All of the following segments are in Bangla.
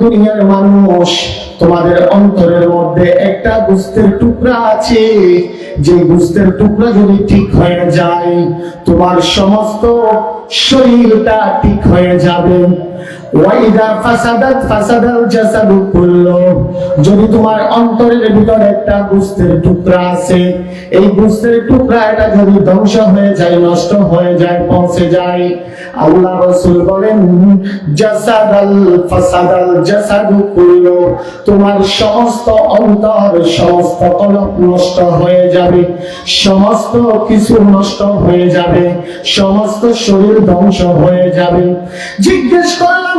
দুনিয়ার মানুষ, তোমাদের অন্তরের মধ্যে একটা গুস্তের টুকরা আছে। যে গুস্তের টুকরা যদি ঠিক হয়ে যায়, তোমার সমস্ত শরীরটা ঠিক হয়ে যাবে। ওয়াইদা ফাসাদাত ফাসাদাল জাসাদু কুল্লু। যদি তোমার অন্তরের একটা গুস্তের টুকরা আছে, এই গুস্তের টুকরা এটা যদি ধ্বংস হয়ে যায়, নষ্ট হয়ে যায় পৌঁছে যায়, আল্লাহ রাসূল বলেন, জাসাদাল ফাসাদাল জাসাদু কুল্লু। তোমার সমস্ত অন্তর, সমস্ত কলব নষ্ট হয়ে যাবে, সমস্ত কিছু নষ্ট হয়ে যাবে, সমস্ত শরীর ধ্বংস হয়ে যাবে। জিজ্ঞেস করলাম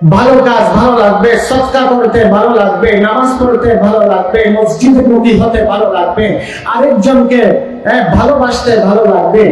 ভালো কাজ ভালো লাগবে, সৎকার করতে ভালো লাগবে, নামাজ পড়তে ভালো লাগবে মসজিদ মুখী হতে ভালো লাগবে। আরেকজনকে হ্যাঁ, ভালোবাসতে ভালো লাগবে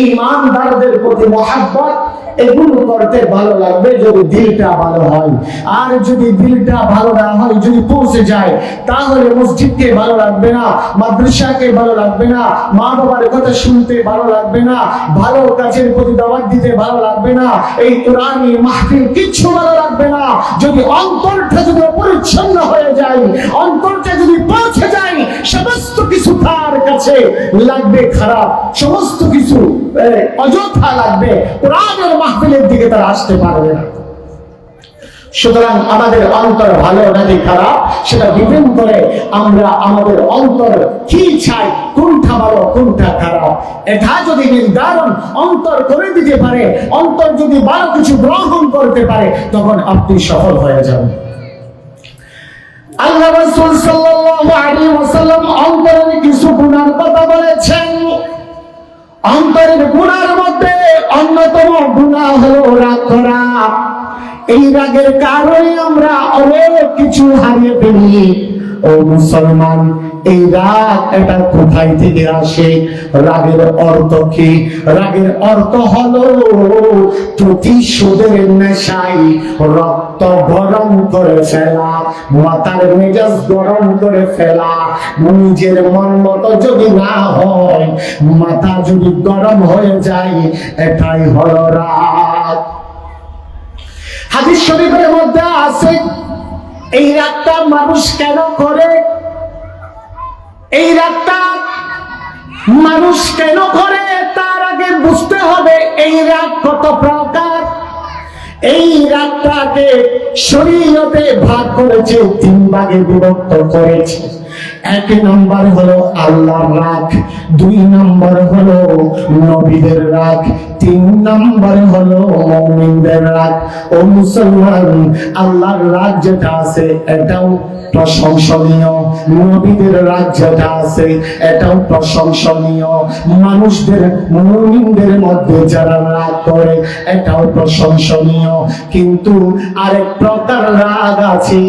ইমানদারদের প্রতি মহাব্বত এগুলো করতে ভালো লাগবে যদি দিলটা ভালো হয়। আর যদি দিলটা ভালো না হয় যদি পৌঁছে যায় তাহলে মসজিদকে ভালো লাগবে না মাদ্রাসাকে ভালো লাগবে না মা বাবার কথা শুনতে ভালো লাগবে না ভালো কাজের প্রতি দাওয়াত দিতে ভালো লাগবে না এই কোরআনী মাহফিল কিচ্ছু ভালো লাগবে না। যদি অন্তরটা যদি পরিচ্ছন্ন হয়ে যায় অন্তরটা যদি পৌঁছে যায় সমস্ত কিছু তার কাছে। লাগবে, খারাপ, সমস্ত কিছু অযথা লাগবে, কোরআনের মাহফিলের দিকে তারা আসতে পারবে না। সুতরাং আমাদের অন্তর ভালো নাকি খারাপ, সেটা ডিপেন্ড করে আমরা আমাদের অন্তর কি চাই, কোনটা ভালো, কোনটা খারাপ। এটা যদি নির্ধারণ অন্তর করে দিতে পারে, অন্তর যদি ভালো কিছু গ্রহণ করতে পারে, তখন আপনি সফল হয়ে যাবেন। আল্লাহ রাসূল সাল্লাল্লাহু আলাইহি অন্তরের কিছু গুণার কথা বলেছেন। অন্তরের গুণার মধ্যে অন্যতম গুণা হলো রাগ এই রাগের কারণে আমরা অনেক কিছু হারিয়ে ফেলি। ও মুসলমান, এই রাগ এটা কোথায় থেকে আসে? রাগের অর্থ কি? রাগের অর্থ হলো প্রতিশোধের নেশায় রক্ত গরম করে ফেলা, মাথার মেজাজ গরম করে ফেলা। নিজের মন মতো যদি না হয়, মাথা যদি গরম হয়ে যায়, এটাই হলো রাগ হাদিস শরীফের মধ্যে আছে এই রাতটা মানুষ কেন করে? এই রাতটা মানুষ কেন করে? তার আগে বুঝতে হবে এই রাত কত প্রকার। এই রাতটাকে শরীয়তে ভাগ করেছে, তিন ভাগে বিভক্ত করেছে। এক নম্বর হলো আল্লাহর রাগ, দুই নম্বর হলো নবীদের রাগ, তিন নম্বর হলো মুমিনদের রাগ। ও মুসলমান, আল্লাহর রাগ যেটা আছে, এটাও প্রশংসনীয়। নবীদের রাগ যেটা আছে, এটাও প্রশংসনীয়। মানুষদের, মুমিনদের মধ্যে যারা রাগ করে, এটাও প্রশংসনীয়। কিন্তু আরেক প্রকার রাগ আছে,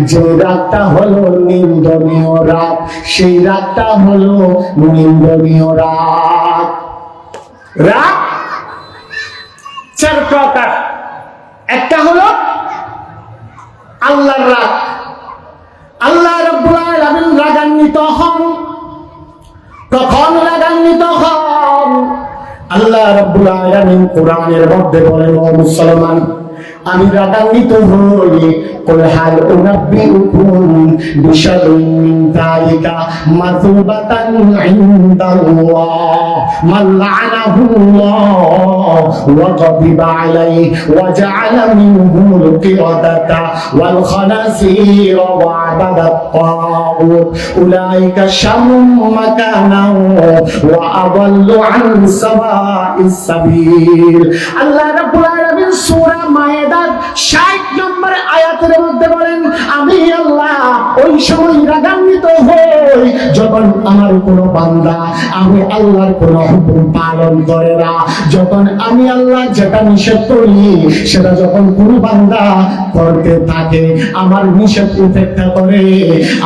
যে রাগটা হলো নিন্দনীয় রাগ সেই রাতটা হলো নিন্দনীয় রাগ রাগ চার প্রকার। একটা হলো আল্লাহর রাগ আল্লাহ রব্বুল রাগান্বিত হন। কখন রাগান্বিত হন? আল্লাহ রব্বুল আলামিন কোরআনের মধ্যে বলেন, ও মুসলমান আমি রাগান্বিত হই قل هل أنبئكم بشر من ذلك مثوبة عند الله من لعنه الله وغضب عليه وجعل منهم القردة والخنازير وعبد الطاغوت أولئك شر مكانا وأضل عن سواء السبيل الله رب العالمين سورة মায়েদার ষাট নম্বর আয়াতের মধ্যে বলেন, আমি আল্লাহ, ওই সময় রাগান্বিত হই, যখন আমার কোনো বান্দা, আমি আল্লাহর কোন হুকুম পালন করে না। যখন আমি আল্লাহ যেটা নিষেধ করি, সেটা যখন কোনো বান্দা করতে থাকে, আমার নিষেধ উপেক্ষা করে,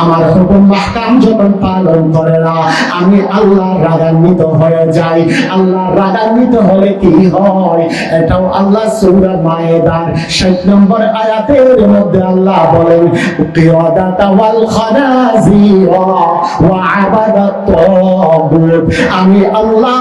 আমার হুকুম মাহকাম যখন পালন করে না, আমি আল্লাহ রাগান্বিত হয়ে যাই। আল্লাহ রাগান্বিত হলে কি হয়? এটাও আল্লাহ সূরা মায়েদার 60 নম্বর আয়াতের মধ্যে আল্লাহ বলেন আমি আল্লাহ,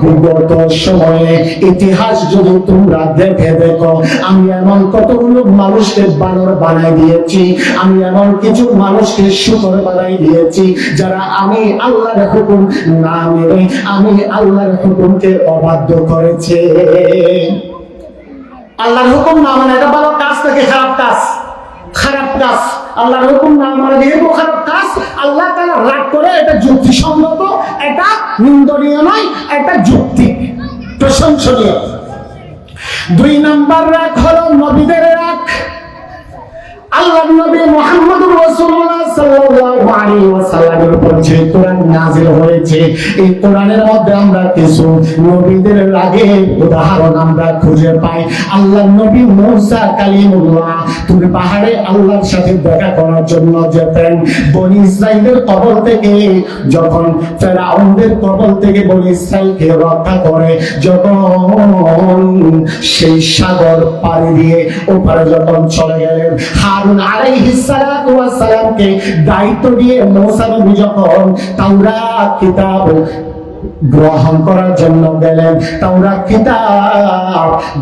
বিগত সময়ে ইতিহাস যদি তোমরা দেখে দেখো, আমি এমন কতগুলো মানুষকে বানর বানাই দিয়েছি, আমি এমন কিছু মানুষকে শুকর বানাই দিয়েছি, যারা আমি আল্লাহর হুকুম না মেনে আমি আল্লাহর হুকুমকে অবাধ্য করেছে। আল্লাহর হুকুম না মানে এটা ভালো কাজ নাকি খারাপ কাজ? খারাপ কাজ। আল্লাহর হুকুম না মানে যেহেতু খারাপ কাজ, আল্লাহ তারা রাগ করে এটা যুক্তিসঙ্গত, এটা নিন্দনীয় নয়, এটা যুক্তি। প্রশংসনীয়। দুই নাম্বার রাগ হলো নবীদের রাগ। পাহাড়ে আল্লাহর সাথে দেখা করার জন্য যেতেন। বনি ইসরাইলের কবল থেকে, যখন ফেরাউনদের কবল থেকে বনি ইসরাইলকে রক্ষা করে, যখন সেই সাগর পাড়ি দিয়ে ওপারে যখন চলে গেলেন হারুন আলাইহিস সালাতু ওয়াস সালামকে দায়িত্ব দিয়ে মূসা নবী যখন তাওরাত কিতাব গ্রহণ করার জন্য গেলেন, তাওরাত কিতাব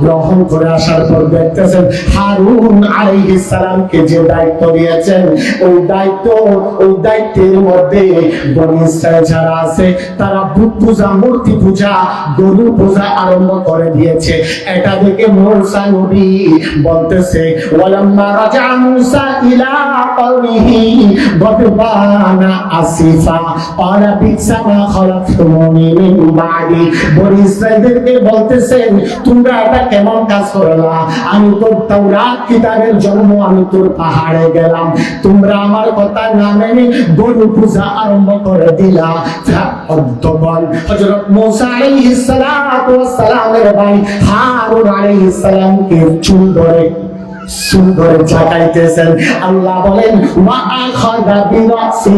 গ্রহণ করে আসার পর দেখতেছেন হারুন আলাইহিস সালামকে যে দায়িত্ব দিয়েছেন, ওই দায়িত্ব, ওই দায়িত্বের মধ্যে বনি ইসরায়েল যারা আছে, তারা বুত পূজা, মূর্তি পূজা, গরু পূজা আরম্ভ করে দিয়েছে। এটা দেখে মূসা নবী বলতেছে, ওয়ালাম্মা রাজা মূসা ইলা কওমিহি গদবানা আসিফা, ক্বালা বিসা মা খালাকতুমুনি মিন বাদি। বনি ইসরায়েলদেরকে বলতেছেন তোমরা এটা কেমন কাজ করলা? আমি তোর তাওরাত কিতাবের জন্ম, আমি তোর পাহাড়ে গেলাম। তোমরা আমার কথা না মেনে গরু পূজা আরম্ভ করে দিলা। অদ্যবন হযরত মূসা আলাইহিস সালাম ওয়াস সালামের ভাই হারুন আলাইহিস সালামকে চুল ধরে সুন্দর জাগাইতেছেন। আল্লাহ বলেন, মা আখাদা বিরাসি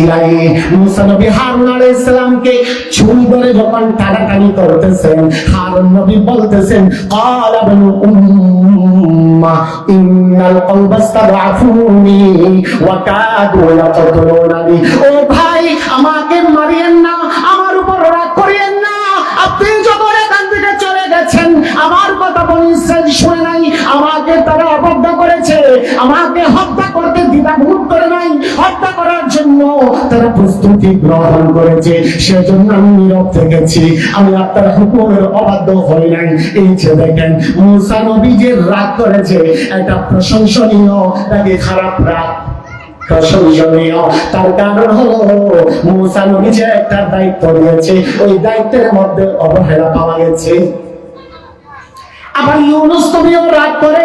ইলাই মুসা নবী হারুন আলাইহিস সালামকে চুল ধরে যখন টানাটানি করতেছেন, হারুন নবী বলতেছেন ইন্নাল কওমা ইস্তাদআফুনি ওয়া কাদু ইয়াকতুলুনানি ও ভাই, আমাকে মারিয়েন না। তারা প্রস্তুতি গ্রহণ করেছে। সেজন্য আমি নীরব থেকেছি। আমি আপনার হুকুমের অবাধ্য হই নাই। এই যে দেখেন, মুসা নবী যে রাগ করেছে, এটা প্রশংসনীয় নাকি খারাপ রাগ? দায়িত্ব নিয়েছে ওই দায়িত্বের মধ্যে অবহেলা পাওয়া গেছে। আবার ইউনুস রাগ করে।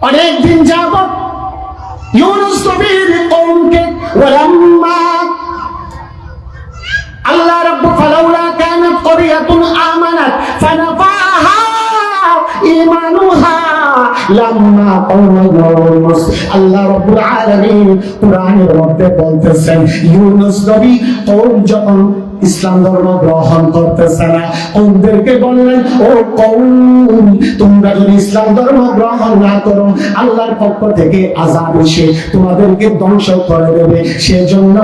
অনেক দিন যাবত ইউনুস নবীর কওমকে ওয়ালাম্মা। আল্লাহ রাব্বু ফালাউলা কানাত ক্বরিয়াতুন আমানাত, ফানাফাহা ঈমানুহা লাম্মা কওমা ইউনুস। আল্লাহ রাব্বুল আলামিন কোরআনের মধ্যে বলতেছেন, ইউনুস নবী কওম যখন ইসলাম ধর্ম গ্রহণ করতেছে না। কৌমদেরকে বললেন, ও কৌম তোমরা যদি ইসলাম ধর্ম গ্রহণ না করো, আল্লাহর পক্ষ থেকে আজাব এসে তোমাদেরকে ধ্বংস করে দেবে। সেজন্য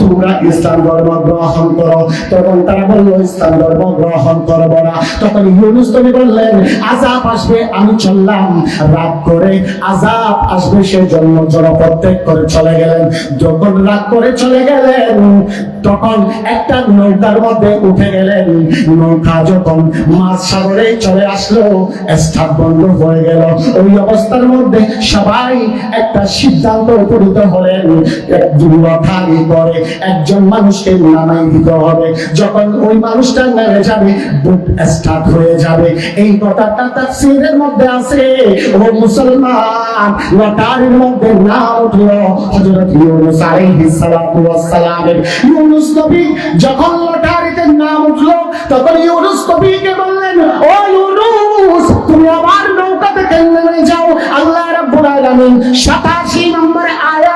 তোমরা ইসলাম ধর্ম গ্রহণ করো। তখন তারা বলল, ইসলাম ধর্ম গ্রহণ করব না। তখন ইউনুস নবী বললেন আজাব আসবে, আমি চললাম। রাগ করে আজাব আসবে, সেজন্য জনপ্রত্যেক করে চলে গেলেন। যখন রাগ করে চলে গেলেন, তখন একটা নৌকার মধ্যে উঠে গেলেন। নৌকা যখন মাছ সাগরে চলে আসলো স্টার্ট বন্ধ হয়ে গেল। ওই অবস্থার মধ্যে সবাই একটা সিদ্ধান্ত উপনীত হলেন। দুর্লঠারি করে একজন মানুষকে নামাই দিতে হবে। যখন ওই মানুষটা নেমে যাবে স্টার্ট হয়ে যাবে। এই কথাটা তাফসীরের মধ্যে আছে। ও মুসলমান লটারির মধ্যে না উঠল হযরত ইউনূস আলাইহিস সালাতু ওয়াস সালামের। ইউনূস নবী যখন লটারিতে নাম উঠল, তখন ইউরুস কবিকে বললেন, ও ইউরুস তুমি আমার নৌকাতে নেমে যাও? আল্লাহ রাব্বুল আলামিন 87 নম্বর আয়াত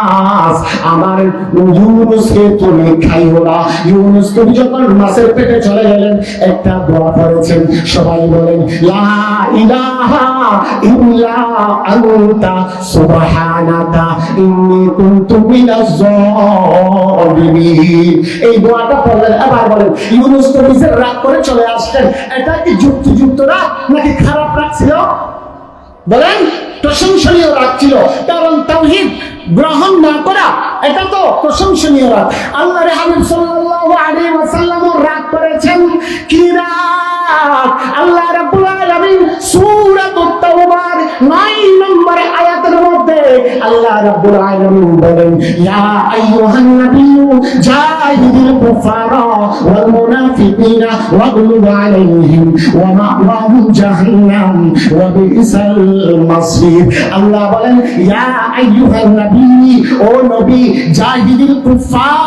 মাছ আমার ইউনুসকে তুমি খাইও না। ইউনুস, তুমি যখন মাছের পেটে চলে গেলেন, একটা দোয়া করেছেন। সবাই বলেন, লা ইলাহা ইল্লা আনতা, সুবহানাকা, ইন্নী কুনতু মিনাজ জালিমিন এই দোয়াটা পড়লেন। আবার বলেন, ইউনুস নবী যে রাগ করে চলে আসলেন, এটা কি যুক্তিযুক্ত রাগ নাকি খারাপ রাগ ছিল? বলেন, প্রশংসনীয় রাগ ছিল। কারণ তাওহীদ গ্রহণ না করা, এটা তো প্রশংসনীয় রাগ আল্লাহ হাবিব সাল্লাল্লাহু আলাইহি ওয়াসাল্লাম রাত করেছেন। কি রাগ আল্লাহ রাব্বুল আলামিন সূরাতুত তাওবার 9 নম্বর আয়াতের মধ্যে আল্লাহ রাব্বুল আলামিন বলেন ইয়া আইয়ুহান নাবিয়্যু জাহিদিল কুফারা ওয়াল মুনাফিকিনা ওয়াগলুব আলাইহিম ওয়া মাওয়াহুম জাহান্নাম ওয়া বিসাল মাসির আল্লাহ বলেন ইয়া আইয়ুহান নবী ও নবী জাহিদিল কুফার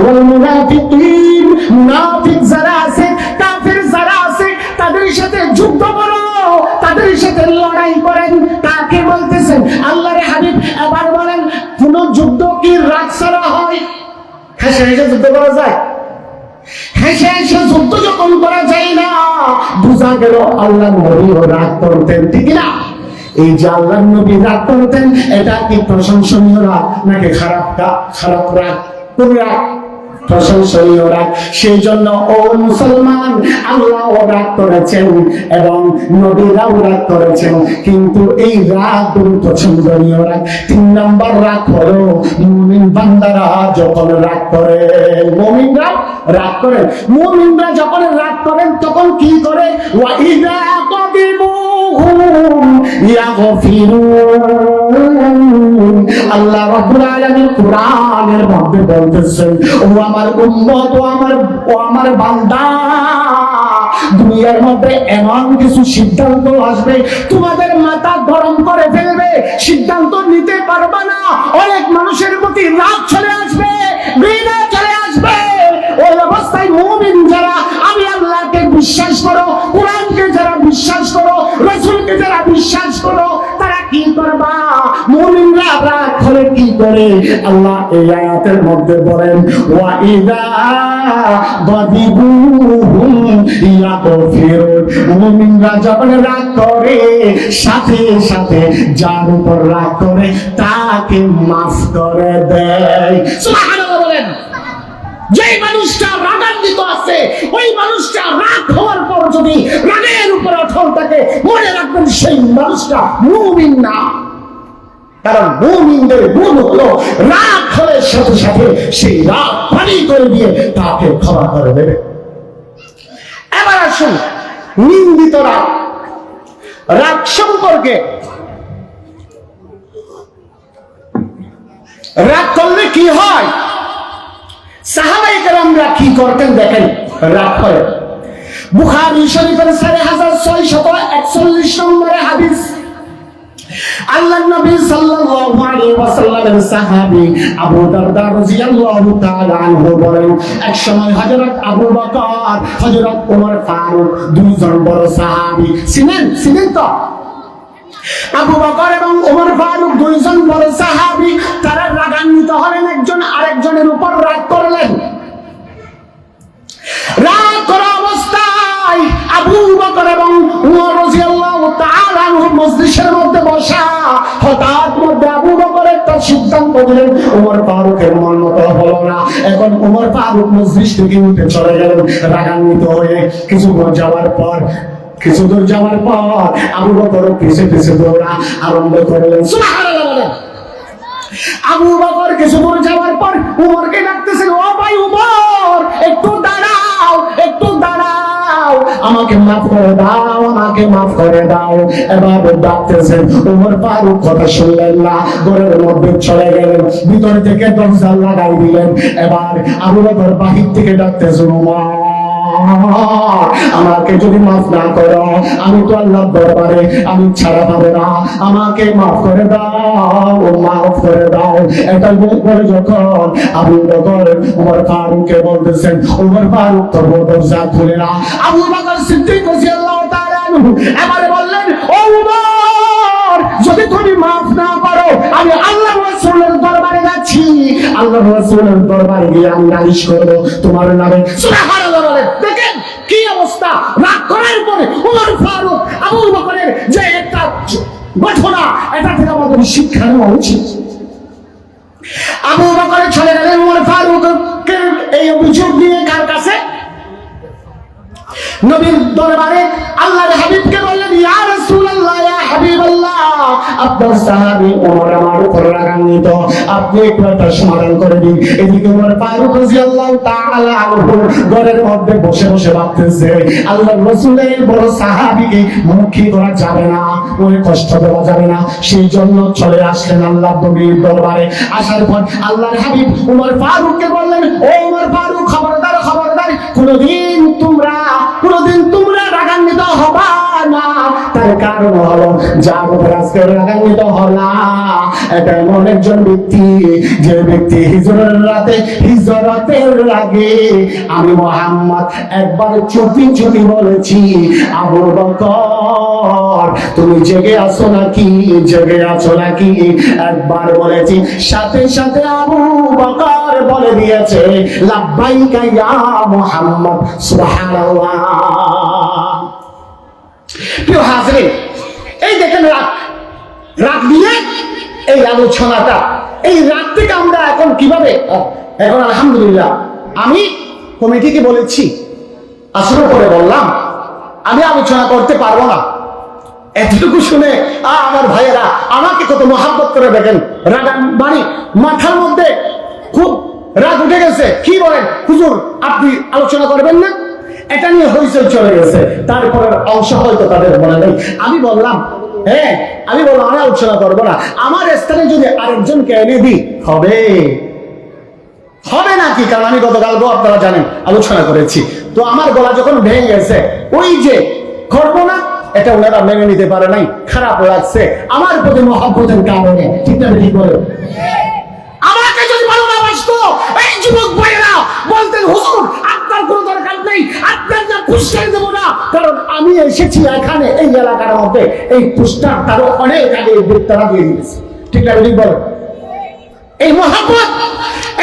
ওয়াল মুনাফিকিন মুনাফিক যারা আছে কাফির যারা আছে তাদের সাথে যুদ্ধ করো তাদের সাথে লড়াই করেন, কাকে বলতেছেন? আল্লাহর হাবিব এবার বলেন, কোন যুদ্ধ কি রাগ ছাড়া হয়? হেসে হেসে যুদ্ধ করা যায়। হেসে হেসে যুদ্ধ যখন করা যায় না, বুঝা গেল আল্লাহ নবীও রাগ করতেন, ঠিক না? এই যে আল্লাহ নবী রাগ করতেন, এটা কি প্রশংসনীয় রাগ নাকি খারাপ রাগ? খারাপ রাগ? কোন রাগ? প্রশংসনীয় রাগ। সেই জন্য ও মুসলমান, আল্লাহ রাগ করেছেন এবং নবীরাও রাগ করেছেন। কিন্তু এই রাগ পছন্দনীয় রাগ। তিন নম্বর রাগ হলো মুমিন বান্দারা যখন রাগ করে, মুমিনরা রাগ করেন মুমিনরা যখন রাগ করেন তখন কি করে? ওয়াইদা কদিবুহুম ইয়াগফিরুন। আল্লাহ রাব্বুল আলামিন কোরআনের মধ্যে বলতেছেন, ও আমার উম্মত, ও আমার ও আমার বান্দা, দুনিয়ার মধ্যে এমন কিছু সিদ্ধান্ত আসবে, তোমাদের মাথা গরম করে ফেলবে, সিদ্ধান্ত নিতে পারবে না, অনেক মানুষের প্রতি রাগ চলে আসবে, ঘৃণা চলে আসবে। ওই অবস্থায় মুমিন যারা, আমি আল্লাহকে বিশ্বাস করো, কোরআনকে যারা বিশ্বাস করো, রসুলকে যারা বিশ্বাস করো, তারা কি করবা? করে কি করে? আল্লাহ এই আয়াতের মধ্যে বলেন ইয়াগফিরুন। মুমিনরা যখন রাগ করে, সাথে সাথে যার উপর রাগ করে, তাকে মাফ করে দেয়। সুবহানাল্লাহ বলেন। যেই মানুষটা রাগান্বিত আছে, ওই মানুষটা রাগ হওয়ার পর যদি রাগের উপর অটল থাকে, মনে রাখবেন সেই মানুষটা মুমিন না। কারণ মুমিনদের গুণ হলো রাগ হলে সাথে সাথে সেই রাগ পানি করে দিয়ে তাকে ক্ষমা করে দেবে। এবার আসুন নিন্দিত রাগ। রাগ সম্পর্কে। রাগ করলে কি হয়? সাহাবাই কেরামরা কি করতেন দেখেন, রাগ করে। বুখারী শরীফের সাড়ে হাজার ছয় শত একচল্লিশ নম্বরে হাদিস। আল্লাহ নবী সাল্লাল্লাহু আলাইহি ওয়াসাল্লামের সাহাবী আবু দারদা রাদিয়াল্লাহু তাআলা আনহু বলেন, এক সময় হযরত আবু বকর, হযরত ওমর ফারুক দুইজন বড় সাহাবী। ছিলেন ছিলেন তো? আবু বকর এবং ওমর ফারুক দুইজন বড় সাহাবী, তারা রাগান্বিত হলেন, একজন আরেকজনের উপর রাগ করলেন। রাগ মজলিসের মধ্যে বসা, হঠাৎ মধ্যে আবু বকর একটা সিদ্ধান্ত দিলেন, উমর ফারুকের মন মতো হলো না। এখন উমর ফারুক মজলিস থেকে উঠে চলে গেলেন, রাগান্বিত হয়ে কিছু যাওয়ার পর, কিছু দূর যাওয়ার পর আবু বকর পিছে পিছে দৌড়া আরম্ভ করলেন। আবু বকর কিছু দূর যাওয়ার পর উমরকে ডাকতেছেন আমাকে মাফ করে দাও, আমাকে মাফ করে দাও। এবার ডাকতেছেন, উমর ফারুক কথা শুনলেন না, ঘরের মধ্যে চলে গেলেন, ভিতর থেকে দরজা লাগাই দিলেন। এবার আবু বকর বাহির থেকে ডাকতেছেন, উমর। আমাকে যদি মাফ না করো, আমি তো আল্লাহ দরবারে, আমি ছাড়া পাবো না। আমাকে মাফ করে দাও, মাফ করে দাও। এটা করে যখন আবু বকর, উমর ফারুককে বলতেছেন, উমর ফারুক তো দরজা খুলে না। আবু বকর সিদ্দিক রাদিয়াল্লাহু তাআলা এবারে বললেন, ও উমর, যদি তুমি মাফ না করো, আমি আল্লাহ রাসূলের দরবারে যাচ্ছি। আল্লাহ রাসূলের দরবারে গিয়ে আমি নালিশ করব। তোমার নামে সুবহানাল্লাহ বলে দেখেন কি অবস্থা? রাগ করার পরে উমর ফারুক, আবু বকরের যে একটা ঘটনা, এটা থেকে আমাদের শিক্ষা নেওয়া উচিত। আবু বকরের চলে গেলেন উমর ফারুক এই অভিযোগ নিয়ে কার কাছে? নবীর দরবারে আল্লাহর হাবিবকে বললেন, ইয়া রাসূলুল্লাহ, ইয়া হাবিবাল্লাহ। আপনার সাহাবী ওমর আমার উপর রাগান্বিত। আপনি একটু একটা সমাধান করে দিন। এদিকে ওমর ফারুক রাদিয়াল্লাহু তাআলা আনহু ঘরের মধ্যে বসে বসে ভাবতেছে, আল্লাহর রাসূলের বড় সাহাবীকে মুখী করা যাবে না ওই কষ্ট দেওয়া যাবে না। সেই জন্য চলে আসলেন আল্লাহ নবীর দরবারে। আসার পর আল্লাহর হাবিব উমর ফারুককে বললেন, ও উমর ফারুক, খবরদার খবরদার। কোনদিন তোমরা তোমরা রাগান্বিত হবা না। তার কারণ হলো, যার উপর আজকে রাগান্বিত হলা, এটা এমন একজন ব্যক্তি, যে ব্যক্তি হিজরের রাতে, হিজরতের আমি মোহাম্মদ, একবার চুপি চুপি বলেছি আবু বকর, তুমি জেগে আছো নাকি? জেগে আছো নাকি? একবার বলেছি, সাথে সাথে আবু বকর বলে দিয়েছে এই দেখেন রাত রাত দিয়ে এই আলোচনাটা, এই রাত থেকে আমরা এখন কীভাবে, এখন আলহামদুলিল্লাহ, আমি কমিটিকে বলেছি আসলে করে বললাম, আমি আলোচনা করতে পারব না। এতটুকু শুনে আমার ভাইয়েরা, আমাকে কত মহাব্বত করে দেখেন রাগা মানে মাথার মধ্যে খুব রাগ উঠে গেছে। কি বলেন? হুজুর, আপনি আলোচনা করবেন না? এটা নিয়ে হইচই চলে গেছে। তারপরের অংশ হয়তো তাদের মনে নেই। আমি বললাম হ্যাঁ আমি বললাম, আমি আলোচনা করব না। আমার স্থানে যদি আরেকজনকে এনে দিই, হবে। হবে নাকি কারণ আমি গতকালকেও আপনারা জানেন, আলোচনা করেছি। তো আমার গলা যখন ভেঙে গেছে, ওই যে করব না এটা ওনারা মেনে নিতে পারে নাই। খারাপ লাগছে। আমার প্রতি মহাব্বতের কারণে। ঠিক না, ঠিক বলে আমাকে যদি ভালো না বাসতো এই যুবক ভাইয়েরা বলতেন, হুজুর, আপনার কোনো দরকার নেই, আপনার না পুরস্কার দেবো না। কারণ আমি এসেছি এখানে, এই এলাকার মধ্যে। এই পুরস্কার তারও অনেক আগে বৃত্তারা দিয়ে দিয়েছে। ঠিক না ঠিক বলো? এই মহাব্বত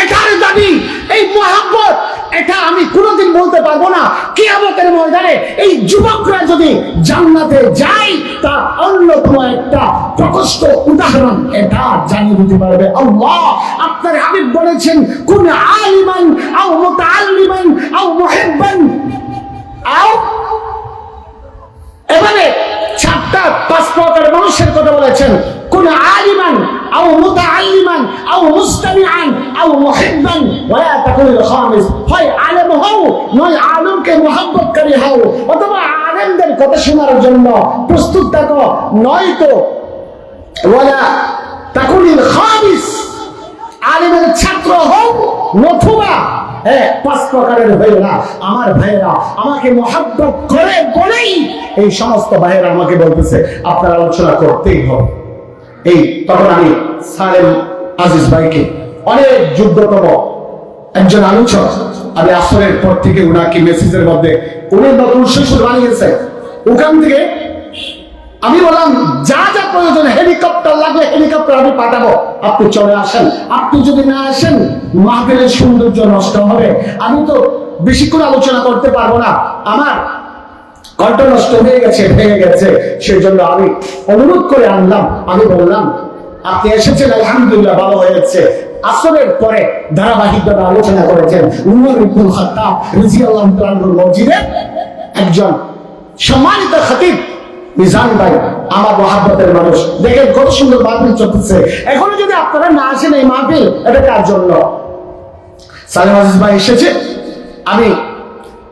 এটার দাবি, এই মহাব্বত। এটা আমি কোনোদিন বলতে পারব না। কিয়ামতের ময়দানে এই যুবকরা যদি জান্নাতে যায়, তা অন্যতম একটা প্রকষ্ট উদাহরণ এটা জানিয়ে দিতে পারবে আল্লাহ। আপনার হাবিব বলেছেন, কোন আলিমান আও মত মুতাআল্লিমান আও মুহিব্বান আও এবারে চারটা পাঁচ প্রকার মানুষের কথা বলেছেন। কোন আলিমান আও মুতাআল্লিমান, আও মুস্তামিআন আও মুহিব্বান ওয়া তাকুল খামিস। হয় আলেম হও, নয় আলেমকে মহব্বতকারী হও। অথবা আলেমদের কথা শোনার জন্য প্রস্তুত থাকো। নয় তো ওয়ালা তাকুলিল খামিস। আলিমের ছাত্র হও, নতুবা হ্যাঁ পাঁচ প্রকারের আমার ভাইয়েরা, আমাকে মহাব্বত করে বলেই এই সমস্ত ভাইয়েরা আমাকে বলতেছে। আপনার আলোচনা করতেই হবে। এই, তখন আমি সালেম আজিজ ভাইকে অনেক যুদ্ধতম একজন আলোচক। আমি আসরের পর থেকে উনাকে মেসেজের মধ্যে উনি নতুন শ্বশুর বানিয়েছে ওখান থেকে আমি বললাম, যা যা প্রয়োজন হেলিকপ্টার লাগলে হেলিকপ্টার আমি পাঠাবো। আপনি চলে আসেন। আপনি যদি না আসেন, মাহফিলের সৌন্দর্য নষ্ট হবে। আমি তো বেশি করে আলোচনা করতে পারব না। আমার কণ্ঠ নষ্ট হয়ে গেছে, ভেঙে গেছে সেই জন্য আমি অনুরোধ করে আনলাম, আমি বললাম, আপনি এসেছেন, আলহামদুলিল্লাহ, ভালো হয়েছে। আসরের পরে ধারাবাহিকভাবে আলোচনা করেছেন উমর ইবনুল খাত্তাব রাদিয়াল্লাহু তাআলার মসজিদের একজন সম্মানিত খতিব, মিজান ভাই, আমার মহাব্বতের মানুষ। দেখেন কত সুন্দর মাহফিল চলতেছে। এখনও যদি আপনারা না আসেন এই মাহফিল, এটা কার জন্য? সালেম আজিজ ভাই এসেছে। আমি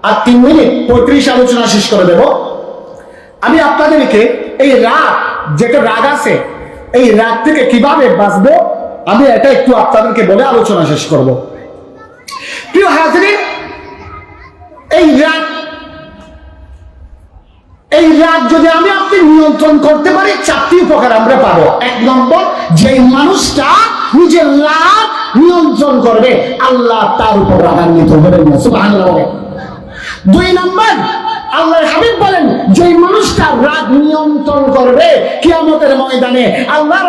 আর তিন মিনিট পঁয়ত্রিশ আলোচনা শেষ করে দেব। আমি আপনাদেরকে এই রাগ যেটা রাগ আছে, এই রাগ থেকে কীভাবে বাঁচবো, আমি এটা একটু আপনাদেরকে বলে আলোচনা শেষ করব। প্রিয় হাজরিন এই রাগ এই রাগ যদি আমি আপনি নিয়ন্ত্রণ করতে পারি, চারটি উপকার আমরা পাবো। এক নম্বর যে মানুষটা নিজের রাগ নিয়ন্ত্রণ করবে, আল্লাহ তার উপর রাগান্বিত হবেন না বলেন। দুই নম্বর হাবিব বলেন যে মানুষটা রাগ নিয়ন্ত্রণ করবে ময়দানে, আল্লাহ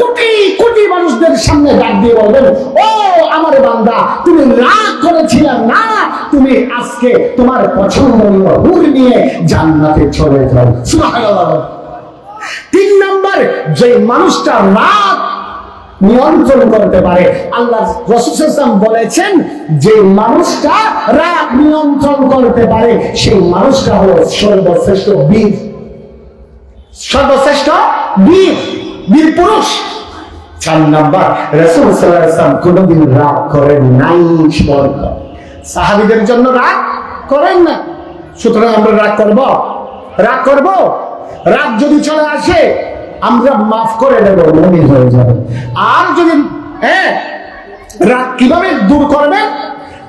কোটি কোটি মানুষদের সামনে ডাক দিয়ে বলবেন, ও আমার বান্দা, তুমি রাগ করেছিলে না? তুমি আজকে তোমার পছন্দনীয় হুর নিয়ে জান্নাতে চলে যাও। তিন নম্বর যে মানুষটা রাগ নিয়ন্ত্রণ করতে পারে। আল্লাহ রসুলাম বলেছেন যে মানুষটা রাগ নিয়ন্ত্রণ করতে পারে, সেই মানুষটা হলো সর্বশ্রেষ্ঠ বীর। সর্বশ্রেষ্ঠ বীর বীর পুরুষ। চার নাম্বার, রসুল সাল্লাম কোনোদিন রাগ করেন নাই স্মরণ সাহাবিদের জন্য রাগ করেন না। সুতরাং আমরা রাগ করব। রাগ করব। রাগ যদি চলে আসে আমরা মাফ করে দেব মনে হয়ে যাবে। আর যদি হ্যাঁ রাগ কীভাবে দূর করবে?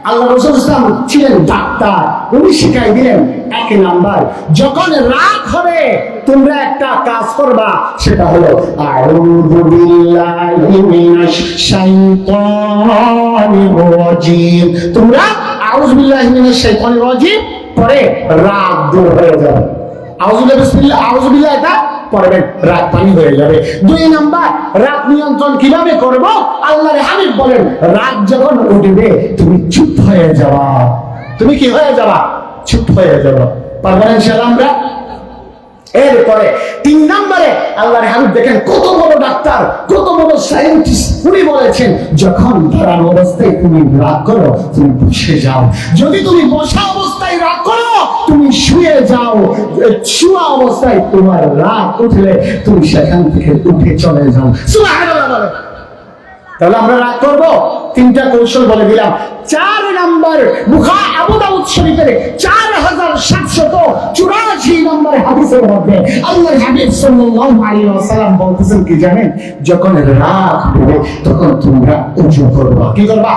আল্লাহ রসুল ইসলাম ছিলেন ডাক্তার। উনি শিখাই দিলেন এক নাম্বার, যখন রাগ হবে, তোমরা একটা কাজ করবা, সেটা হলো, আউযু বিল্লাহি মিনাশ শাইতানির রাজিম। তোমরা আউযু বিল্লাহি মিনাশ শাইতানির রাজিম পরে রাগ দূর হয়ে যাবে। আউযুবিল্লাহ বিসমিল্লাহ আউযুবিল্লাহ এটা পড়বেন রাগ পানি হয়ে যাবে। দুই নাম্বার নিয়ন্ত্রণ কীভাবে করব? হাবিব বলেন যখন উঠবে, তুমি চুপ হয়ে যাওয়া তুমি কি হয়ে চুপ হয়ে পারবেন এরপরে, তিন নম্বরে, আল্লাহর হাবিব দেখেন, কত বড় ডাক্তার, কত বড় সায়েন্টিস্ট উনি বলেছেন, যখন দাঁড়ানো অবস্থায় তুমি রাগ করো, তুমি বসে যাও। যদি তুমি বসা অবস্থায় তুমি শুয়ে যাও শুয়া অবস্থায় তোমার রাগ উঠলে তুমি সেখান থেকে উঠে চলে যাও। তাহলে আমরা রাগ করব। তিনটা কৌশল বলে দিলাম। চার নাম্বার, বুখা আবু দাউদ শরীফের চার হাজার সাতশত চুরাশি নম্বর হাদিসের মধ্যে আল্লাহর হাবিব সাল্লাল্লাহু আলাইহি ওয়াসাল্লাম বলতেছেন কি জানেন? যখন রাগ হবে, তখন তোমরা উঁচু করবা। কি করবা?